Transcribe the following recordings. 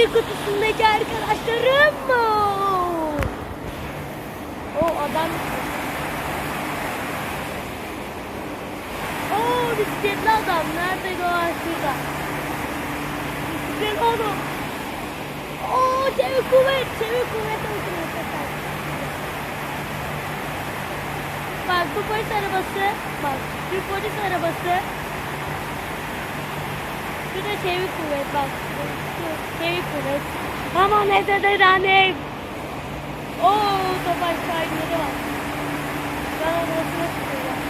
fikir kutusundaki arkadaşlarım mı? O adam. Oo bisikletli adam. Nerede o şurada? Bisikletli adam. Oo çevik kuvvet. Çevik kuvvet arkadaşlar. Bak bu polis arabası. Bak şu polis arabası. Şu da çevik kuvvet bak. Çevik kuvvet. Ama ne dedi annem? Oo topaç kaynları var. Ben orasına çıkıyorum.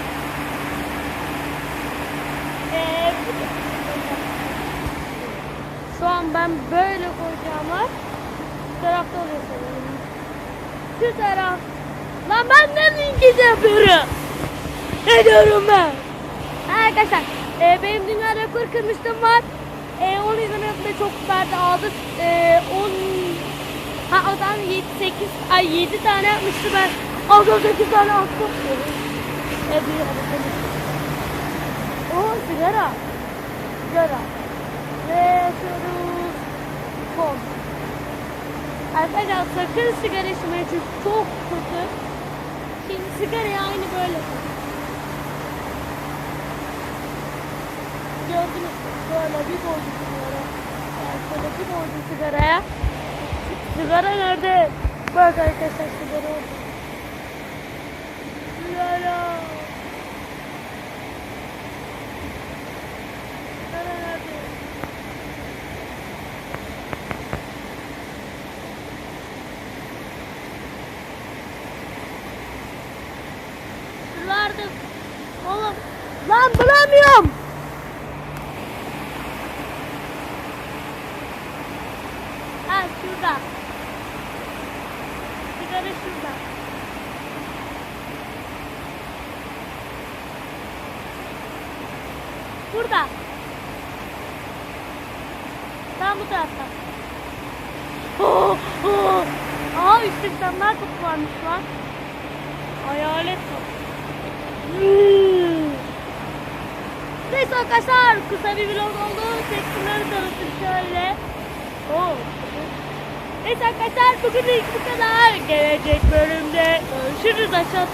Eee şu an ben böyle koyacağım var. Şu tarafta oluyor sanırım. Şu taraf. Lan ben ne İngilizce yapıyorum? Ne diyorum ben? Arkadaşlar e, benim dünya rekor kırmıştım var. E, onun izlemesinde çok verdi aldık. E, 10 Ha o zaman 7 8 ay 7 tane yapmıştı ben. Önce 8 tane attım. E hadi. Oo sigara. Sigara. Ve yapıyoruz. Kon. Arkadaşlar sakın sigara içmeyin çünkü çok kötü. Şimdi sigarayı aynı böyle. Gördünüz? Böyle bir koydum sigara. Yani şöyle bir koydum sigaraya. Sigara nerede? Bak arkadaşlar sigara orada. Sigara. Sigara nerede? Şuralarda. Oğlum. Lan bulamıyorum. Ha şurada. Sigara şurada. Burada. Tam bu tarafta. Oh, oh. Aa üstte kapı varmış lan. Hayalet kapı. Hmm. Neyse arkadaşlar kısa bir vlog oldu. Teksimleri tanıttık şöyle. Oo. Neyse arkadaşlar bugünlük bu kadar. Gelecek bölümde görüşürüz aşağı